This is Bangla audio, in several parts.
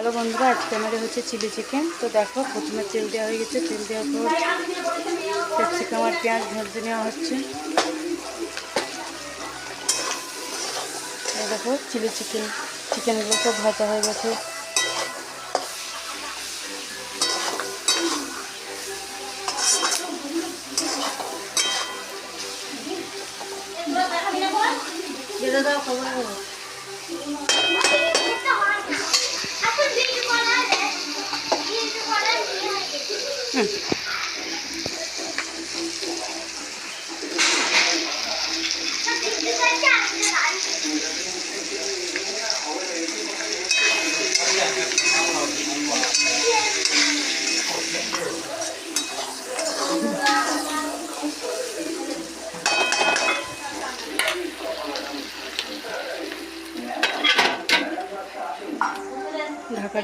হ্যালো বন্ধুরা আজকে আমাদের হচ্ছে চিলি চিকেন। তো দেখো প্রথমে তেল দেওয়া হয়ে গেছে। তেল দেওয়ার পর ক্যাপসিকাম আর পেঁয়াজ ভেজে নেওয়া হচ্ছে। এই দেখো চিলি চিকেন চিকেনগুলো সব ভাজা হয়ে গেছে। দাও খবর নেব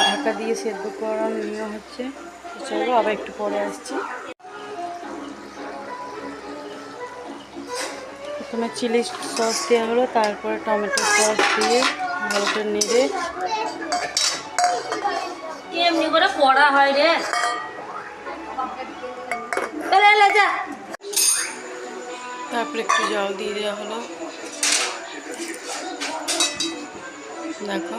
ঢাকা দিয়ে সেদ্ধ করা নেওয়া হচ্ছে। চলো আবার একটু পরে আসছি। প্রথমে চিলি সস দেওয়া হলো তারপরে টমেটো সস দিয়ে ভালো করে নেড়ে। এমনি করে পড়া হয় রে? তারপরে একটু জল দিয়ে দেওয়া হলো। দেখো।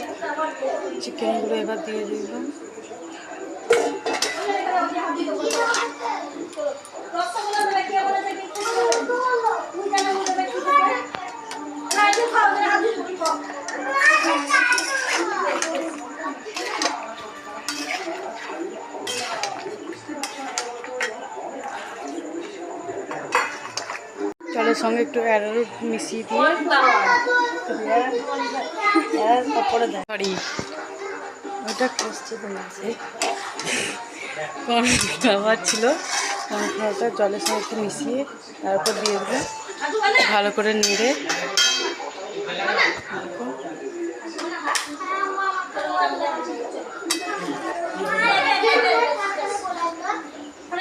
চিকেনগুলো এবার দিয়ে দিলাম জলের সঙ্গে একটু অ্যারোট মিশিয়ে দিয়ে তারপরে সরি ওটা কষছে কর্নফ্লাওয়ার ছিল। কর্নফ্লাওয়ারটা জলের সঙ্গে একটু মিশিয়ে তারপর দিয়ে দেবে। ভালো করে নেড়ে।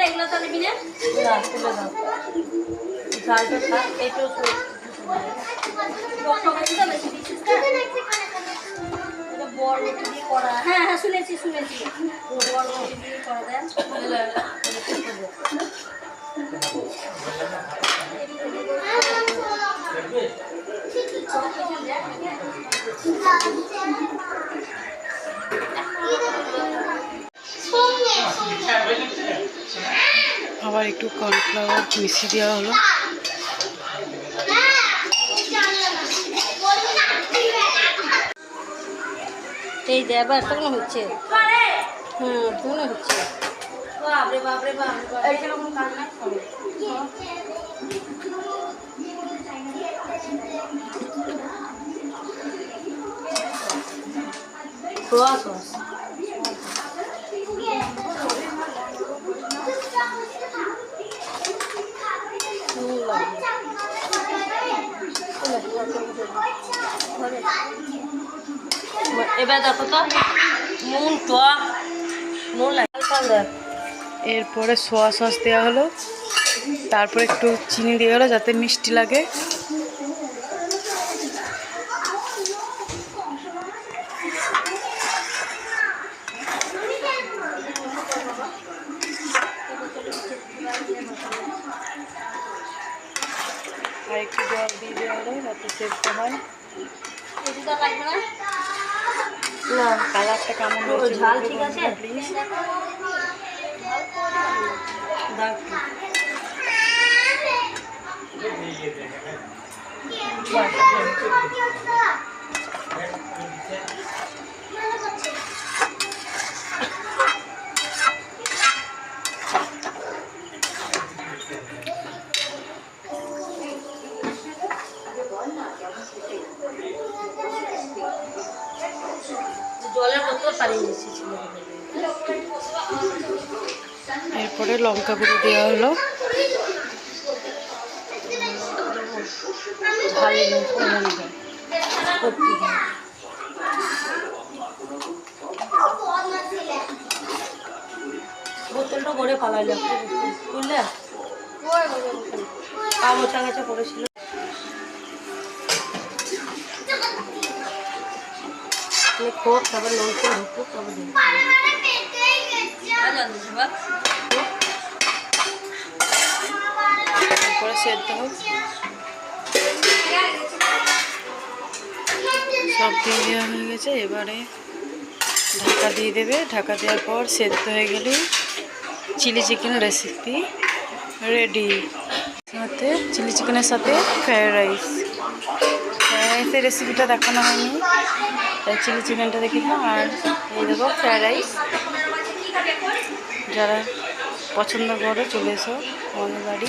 এগুলো তাহলে বিনে? না, হ্যাঁ হ্যাঁ শুনেছি শুনেছি বড় আবার একটু কর্নফ্লাওয়ার মিশিয়ে দেওয়া হলো। এই দে এবার তো মনে হচ্ছে। হুম মনে হচ্ছে। এইখানে কোনো কাজ নাই সোয়া সস এবার দেখো তো নুন টক নুন এরপরে সোয়া সস দেওয়া হলো তারপর একটু চিনি দেওয়া হলো যাতে মিষ্টি লাগে। আর একটু জল দিয়ে দেওয়া হলো যাতে সেদ্ধ হয়। না কালারটা কেমন হয়েছে? ঝাল ঠিক আছে? দাগ এরপরে লঙ্কা গুঁড়ো দেওয়া হলো। বোতলটা করে পালাইলো বুঝলে? পা মোচা গাছে পড়েছিল তাহলে খোপ তারপর লঙ্কা ঢুকুক তারপর দেবো। এরপরে সেদ্ধ হোক সব দিয়ে দেওয়া হয়ে গেছে। এবারে ঢাকা দিয়ে দেবে। ঢাকা দেওয়ার পর সেদ্ধ হয়ে গেলে চিলি চিকেন রেসিপি রেডি সাথে চিলি চিকেনের সাথে ফ্রায়েড রাইস রাইসের রেসিপিটা দেখানো হয়নি। তাই চিলি চিকেনটা দেখিলাম আর এই দেবো ফ্রায়েড রাইস যারা পছন্দ করে, চলে এসো আমাদের বাড়ি।